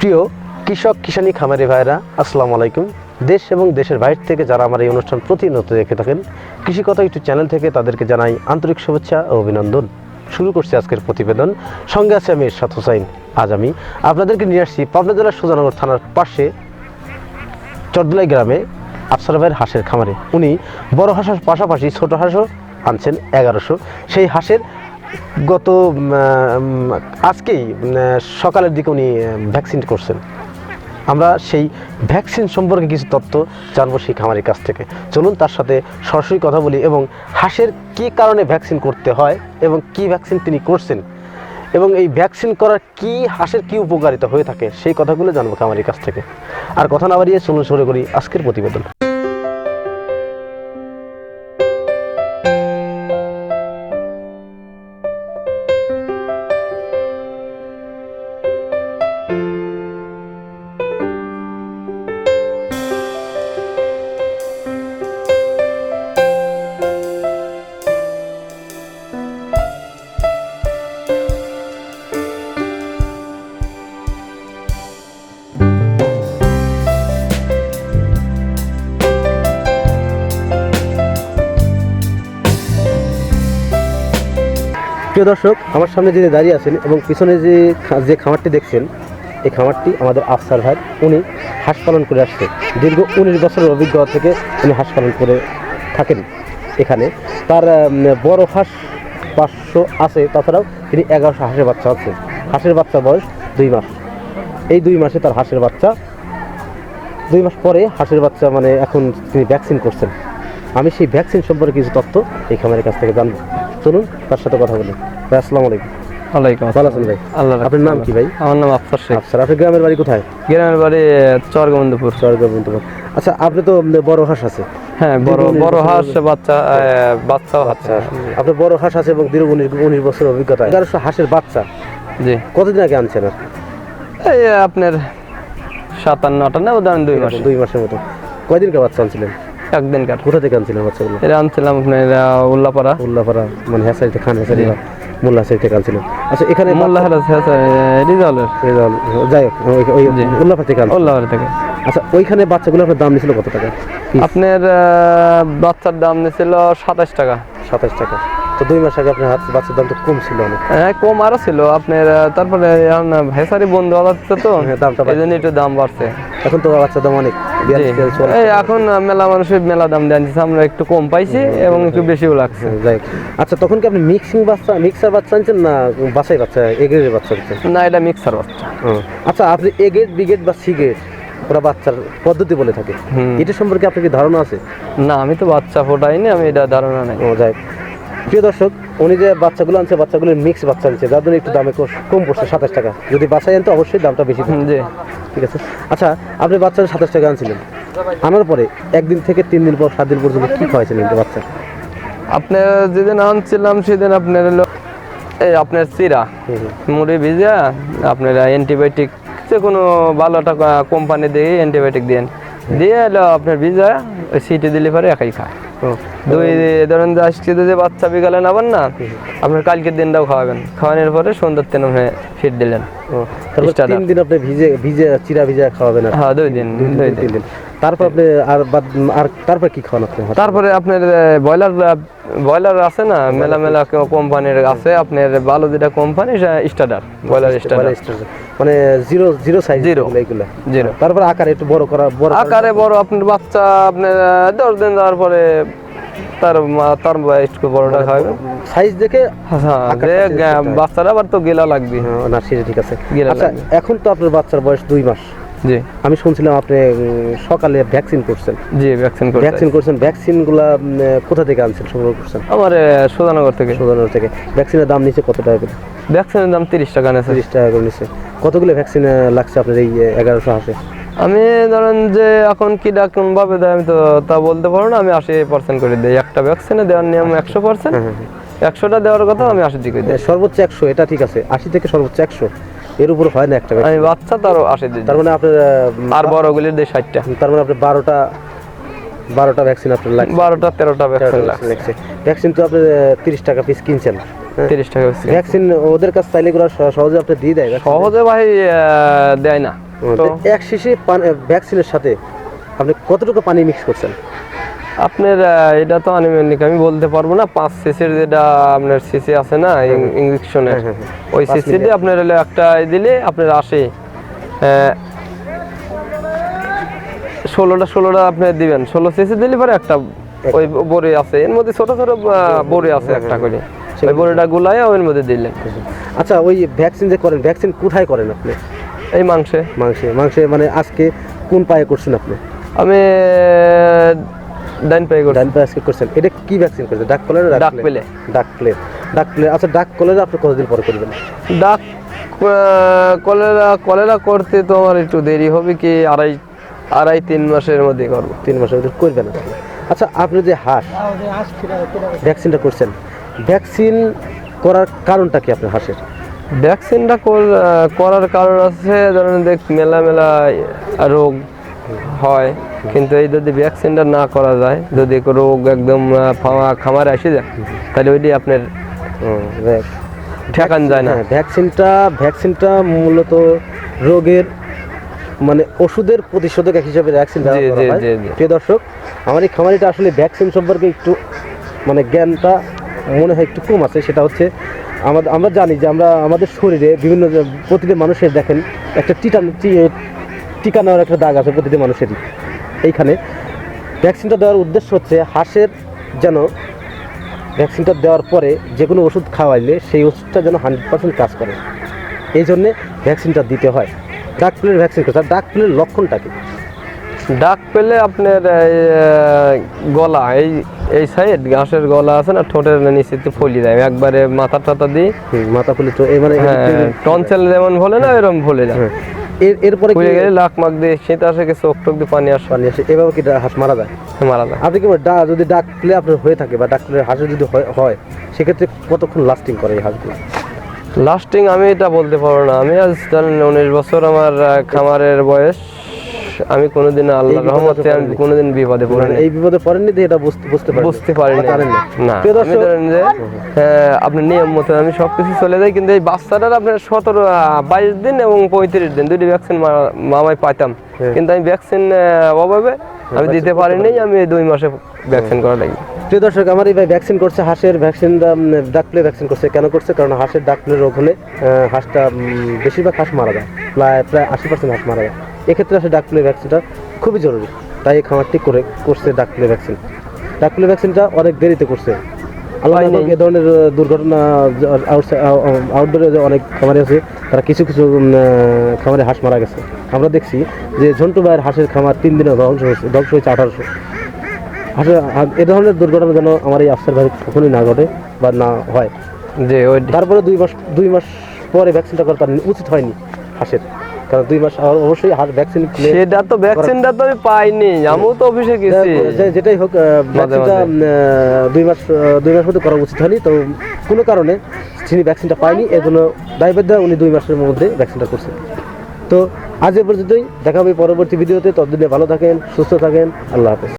প্রিয় কৃষক কিষানী খামারি ভাইরা আসসালামু আলাইকুম। দেশ এবং দেশের বাইরে থেকে যারা আমার এই অনুষ্ঠান প্রতিনিয়ত দেখে থাকেন কৃষি কথা ইউটিউব চ্যানেল থেকে তাদেরকে জানাই আন্তরিক শুভেচ্ছা ও অভিনন্দন। শুরু করছি আজকের প্রতিবেদন। সঙ্গে আছে আমি ইরশাদ হোসাইন। আজ আমি আপনাদেরকে নিয়ে আসছি পাবনা জেলার সুজানগর থানার পাশে চটদুলাই গ্রামে আফসার ভাইয়ের হাঁসের খামারে। উনি বড় হাঁসের পাশাপাশি ছোট হাঁসও আনছেন, এগারোশো। সেই হাঁসের গত আজকেই সকালের দিকে উনি ভ্যাকসিন করছেন। আমরা সেই ভ্যাকসিন সম্পর্কে কিছু তথ্য জানব সেই খামারের কাছ থেকে। চলুন তার সাথে সরাসরি কথা বলি এবং হাঁসের কী কারণে ভ্যাকসিন করতে হয় এবং কি ভ্যাকসিন তিনি করছেন এবং এই ভ্যাকসিন করার কি, হাঁসের কি উপকারিতা হয়ে থাকে সেই কথাগুলো জানব খামারের কাছ থেকে। আর কথা না বাড়িয়ে চলুন শুরু করি আজকের প্রতিবেদন। প্রিয় দর্শক, আমার সামনে যিনি দাঁড়িয়ে আছেন এবং পিছনে যে যে খামারটি দেখছেন, এই খামারটি আমাদের আফসার ভাই, উনি হাঁস পালন করে আসছে। দীর্ঘ উনিশ বছরের অভিজ্ঞতা থেকে উনি হাঁস পালন করে থাকেন এখানে। তার বড় হাঁস পাঁচশো আছে, তাছাড়াও তিনি এগারোশো হাঁসের বাচ্চা আছে। হাঁসের বাচ্চা বয়স দুই মাস। এই দুই মাসে তার হাঁসের বাচ্চা, দুই মাস পরে হাঁসের বাচ্চা মানে এখন তিনি ভ্যাকসিন করছেন। আমি সেই ভ্যাকসিন সম্পর্কে কিছু তথ্য এই খামারের কাছ থেকে জানব। চলুন তার সাথে কথা বলি। ভাই আসসালামু আলাইকুম। ওয়ালাইকুম ভালো আছেন ভাই? আল্লাহ আপনার নাম কি ভাই? আমার নাম আফসার শেখ। আপনার গ্রামের বাড়ি কোথায়? গ্রামের বাড়ি চরগোবিন্দপুর। চরগোবিন্দপুর। আচ্ছা আপনি তো বড় হাঁস আছে। হ্যাঁ বড় বড় হাঁস বাচ্চা বাচ্চাও আচ্ছা আছে আপনার বড় হাঁস আছে এবং দীর্ঘ উনিশ উনিশ বছর অভিজ্ঞতা। এগারোশো হাঁসের বাচ্চা। জি। কতদিন আগে আনছেন আর এই আপনার সাতান্ন আটান্ন দুই মাস। দুই মাসের মতো। কয়দিনকার বাচ্চা আনছিলেন? একদিন কার কোথা থেকে আনছিলেন বাচ্চাগুলো? এটা আনছিলাম আপনার উল্লাপাড়া। উল্লাপাড়া মানে হ্যাসারিতে খান হ্যাসারি মোল্লা সাইড থেকে আনছিলেন। আচ্ছা এখানে মোল্লা হারাস রিজালের রিজাল যাই হোক ওই- উল্লাপাড়া থেকে উল্লাপাড়া থেকে। আচ্ছা ওইখানে বাচ্চাগুলো আপনার দাম নিয়েছিল কত টাকা? আপনার বাচ্চার দাম নিয়েছিল সাতাশ টাকা। সাতাশ টাকা। তো দুই মাস আগে আপনার বাচ্চার দাম তো কম ছিল অনেক। হ্যাঁ কম আরও ছিল। আপনার তারপরে ভেসারি বন্ধু হচ্ছে তো হ্যাঁ, দামটা এই জন্য একটু দাম বাড়ছে। এখন তো বাচ্চার দাম অনেক এখন মেলা মানুষের মেলা দাম দিচ্ছে আমরা একটু কম পাইছি এবং একটু বেশিও লাগছে। যাই আচ্ছা তখন কি আপনি মিক্সিং বাচ্চা মিক্সার বাচ্চা আনছেন না বাসাই বাচ্চা এগের বাচ্চা আনছেন? না এটা মিক্সার বাচ্চা। আচ্ছা আপনি এ গেট বি গেট বা সি গেট ওরা বাচ্চার পদ্ধতি বলে থাকে। এটা সম্পর্কে আপনার কি ধারণা আছে? না আমি তো বাচ্চা ফোটাইনি আমি এটা ধারণা নাই। ও যাই। প্রিয় দর্শক উনি যে বাচ্চাগুলো আনছে বাচ্চাগুলো মিক্স বাচ্চা আনছে যার জন্য একটু দামে কম- পড়ছে সাতাশ টাকা। যদি বাচ্চাই আনতো অবশ্যই দামটা বেশি জি। ঠিক আছে? আচ্ছা আপনি বাচ্চার সাতাশ টাকা আনছিলেন। আনার পরে একদিন থেকে তিন দিন পর সাত দিন পর্যন্ত কি খাওয়াইছিলেন বাচ্চা? আপনার যেদিন আনছিলাম সেদিন আপনার হলো এই আপনার চিরা। মুড়ি ভিজা আপনার অ্যান্টিবায়োটিক যে কোনো ভালো একটা কোম্পানি দিয়ে অ্যান্টিবায়োটিক দেন। দিয়ে হলো আপনার ভিজা ওই সিটি দিলে পরে একাই খায়। দুই ধরেন আজকে যদি বাচ্চা বিকালে নেবেন না আপনার কালকের দিনটাও খাওয়াবেন। খাওয়ানোর পরে সন্ধ্যার দিন আপনি ফিট দিলেন। তিন দিন আপনি ভিজে ভিজে চিরা ভিজা খাওয়াবেন হ্যাঁ দুই দিন দুই দিন, তিন দিন। দিন। তারপর আপনি আর আর তারপর কি খাওয়ান আপনি? তারপরে আপনার ব্রয়লার ব্রয়লার আছে না? মেলা মেলা কোম্পানির আছে। আপনার ভালো যেটা কোম্পানি স্টার্টার ব্রয়লার স্টার্টার মানে জিরো জিরো সাইজ Zero. এইগুলা জিরো। তারপর আকার একটু বড় করা বড় আকারে বড় আপনার বাচ্চা আপনার দশ দিন যাওয়ার পরে তার তার একটু বড়টা খাওয়াবে সাইজ দেখে হ্যাঁ হয়। বাচ্চারা আবার তো গেলা লাগবে। হ্যাঁ, না সেটা ঠিক আছে। আচ্ছা এখন তো আপনার বাচ্চার বয়স দুই মাস। জি। আমি শুনছিলাম আপনি সকালে ভ্যাকসিন করছেন। জি ভ্যাকসিন করছেন ভ্যাকসিনগুলা উম, কোথা থেকে আনছেন সংগ্রহ করছেন? আমার আহ, থেকে। সুদানোর থেকে। ভ্যাকসিনের দাম নিচে কত টাকা করে? ভ্যাকসিনের দাম তিরিশ টাকা নেছে। তিরিশ টাকা করে নিচে কতগুলো ভ্যাকসিন লাগছে আপনার এই এগারোশো হাসে আমি ধরেন যে এখন কি ডাকুন ভাবে দেয় আমি তো তা বলতে পারব না আমি আশি পার্সেন্ট করে দিই। একটা ভ্যাকসিনে দেওয়ার নিয়ম একশো পার্সেন্ট হ্যাঁ, হ্যাঁ, একশোটা দেওয়ার কথা আমি আশি দিকে দিই। সর্বোচ্চ একশো এটা ঠিক আছে। আশি থেকে সর্বোচ্চ একশো। এর উপর হয় না একটা আমি বাচ্চা তারও আশি দিই তার মানে আপনার আর বড়গুলির দিই ষাটটা। তার মানে আপনি বারোটা বারোটা ভ্যাকসিন আপনার লাগছে। বারোটা তেরোটা ভ্যাকসিন লাগছে। ভ্যাকসিন তো আপনি তিরিশ টাকা পিস কিনছেন। হ্যাঁ। তিরিশ টাকা ভ্যাকসিন ওদের কাছে চাইলে সহজে আপনি দিয়ে দেয়। সহজে ভাই দেয় না। এক শিশি ভ্যাকসিনের সাথে আপনি কতটুকু পানি মিক্স করছেন? আপনার এটা তো আনুমানিক আমি বলতে পারব না পাঁচ সিসির যেটা আপনার সিসি আছে না ইঞ্জেকশনের হ্যাঁ, হ্যাঁ, হ্যাঁ। ওই পাঁচ সিসি দিয়ে আপনার হলে একটা দিলে আপনার আসে ষোলোটা ষোলোটা আপনি দিবেন ষোলো সিসি দিলে পরে একটা ওই বড়ি আছে এর মধ্যে ছোট ছোট বড়ি আছে একটা করে। ওই বড়িটা গুলাই ওর মধ্যে দিলেন। আচ্ছা ওই ভ্যাকসিন যে করেন ভ্যাকসিন কোথায় করেন আপনি? এই মাংসে। মাংসে। মাংসে মানে আজকে কোন পায়ে করছেন আপনি? আমি ডাইন পায়ে করছি। ডান পায়ে আজকে করছেন। এটা কি ভ্যাকসিন করছেন? ডাক কলের ডাক পেলে। ডাক প্লে। ডাক প্লে। আচ্ছা ডাক কলের আপনি কতদিন পরে করবেন? ডাক কলেরা কলেরা করতে তো আমার একটু দেরি। হবে কি আড়াই আড়াই তিন মাসের মধ্যে করব। তিন মাসের মধ্যে করবেন আচ্ছা আপনি যে হাঁস ভ্যাকসিনটা করছেন। ভ্যাকসিন করার কারণটা কি আপনার হাঁসের? ভ্যাকসিনটা করার কারণ আছে ধরেন দেখ মেলা মেলা রোগ হয় কিন্তু এই যদি ভ্যাকসিনটা না করা যায় যদি রোগ একদম খামারে আসে যায় তাহলে ওইটি আপনার ঠেকান যায় না হ্যাঁ ভ্যাকসিনটা ভ্যাকসিনটা মূলত রোগের মানে ওষুধের প্রতিষেধক এক হিসাবে ভ্যাকসিন ব্যবহার করা হয়। প্রিয় দর্শক আমার এই খামারিটা আসলে ভ্যাকসিন সম্পর্কে একটু মানে জ্ঞানটা মনে হয় একটু কম আছে সেটা হচ্ছে আমাদের আমরা জানি যে আমরা আমাদের শরীরে বিভিন্ন প্রতিটি মানুষের দেখেন একটা টিটা টিকা নেওয়ার একটা দাগ আছে প্রতিটি মানুষেরই। এইখানে ভ্যাকসিনটা দেওয়ার উদ্দেশ্য হচ্ছে হাঁসের যেন ভ্যাকসিনটা দেওয়ার পরে যে কোনো ওষুধ খাওয়াইলে সেই ওষুধটা যেন হান্ড্রেড পার্সেন্ট কাজ করে। এই জন্যে ভ্যাকসিনটা দিতে হয়। ডাক ফুলের ভ্যাকসিন ডাক ফুলের লক্ষণটা কি? ডাক পেলে আপনার গলা এই এই সাইড ঘাসের গলা আছে না ঠোঁটের নিচে তো ফলি যায় একবারে মাথা টাথা দিই। মাথা ফুলে মানে হ্যাঁ টনসেল যেমন ভলে না এরকম ভলে যায়। হ্যাঁ। এর এরপরে কি গেলে লাখ মাখ দিয়ে শীত আসে কি চোখ টোক দিয়ে পানি আসে। পানি আসে এভাবে কি হাঁস মারা যায়? মারা যায়। আপনি কি ডা যদি ডাক ফুলে আপনার হয়ে থাকে বা ডাক ফুলের হাঁসের যদি হয়- হয় সেক্ষেত্রে কতক্ষণ লাস্টিং করে এই হাঁসগুলো? লাস্টিং আমি এটা বলতে পারব না। আমি আজ জানেন উনিশ বছর আমার খামারের বয়স। আমি কোনোদিন আল্লাহ রহমতে আমি কোনোদিন বিপদে পড়িনি। এই বিপদে পড়েননি যে এটা বুঝতে বুঝতে পারেন। বুঝতে পারিনি। না। আমি ধরেন যে আহ, আপনার নিয়ম মতো আমি সব কিছু চলে যাই কিন্তু এই বাচ্চাটার আপনার সতেরো বাইশ দিন এবং পঁয়ত্রিশ দিন দুটি ভ্যাকসিন মামায় পাইতাম। হ্যাঁ। কিন্তু আমি ভ্যাকসিন অভাবে আমি দিতে পারিনি আমি দুই মাসে ভ্যাকসিন করা লাগি। প্রিয় দর্শক আমার এই ভাই ভ্যাকসিন করছে হাঁসের ভ্যাকসিন ডাকপ্লে ভ্যাকসিন করছে। কেন করছে? কারণ হাঁসের ডাকপ্লে রোগ হলে হাঁসটা বেশিরভাগ হাঁস মারা যায়। প্রায় প্রায় আশি পার্সেন্ট হাঁস মারা যায়। এক্ষেত্রে আসলে ডাকপ্লে ভ্যাকসিনটা খুবই জরুরি। তাই এই খামারটি করে করছে ডাকপ্লে ভ্যাকসিন ডাকপ্লে ভ্যাকসিনটা অনেক দেরিতে করছে। আল্লাহ এ ধরনের দুর্ঘটনা আউটডোরে যে অনেক খামারে আছে তারা কিছু কিছু খামারে হাঁস মারা গেছে। আমরা দেখছি যে ঝন্টু ভাইয়ের হাঁসের খামার তিন দিনে ধ্বংস হয়েছে ধ্বংস হয়েছে আঠারোশো। আসলে আ- এ ধরনের দুর্ঘটনা যেন আমার এই আফসার ভাই কখনোই না ঘটে বা না হয়। যে ওই তারপরে দুই মাস দুই মাস পরে ভ্যাকসিনটা করা তার উচিত হয়নি হাঁসের। কারণ দুই মাস অবশ্যই হার ভ্যাকসিন সেটা তো ভ্যাকসিনটা তো আমি পাইনি আমিও তো অফিসে গেছি। যেটাই হোক ভ্যাকসিনটা দুই মাস দুই মাস মধ্যে করা উচিত হয়নি তো কোনো কারণে তিনি ভ্যাকসিনটা পায়নি এই জন্য দায়বাদ্যা উনি দুই মাসের মধ্যে ভ্যাকসিনটা করছেন। তো আজ এ পর্যন্তই দেখা হবে পরবর্তী ভিডিওতে ততদিনে ভালো থাকেন সুস্থ থাকেন আল্লাহ হাফেজ।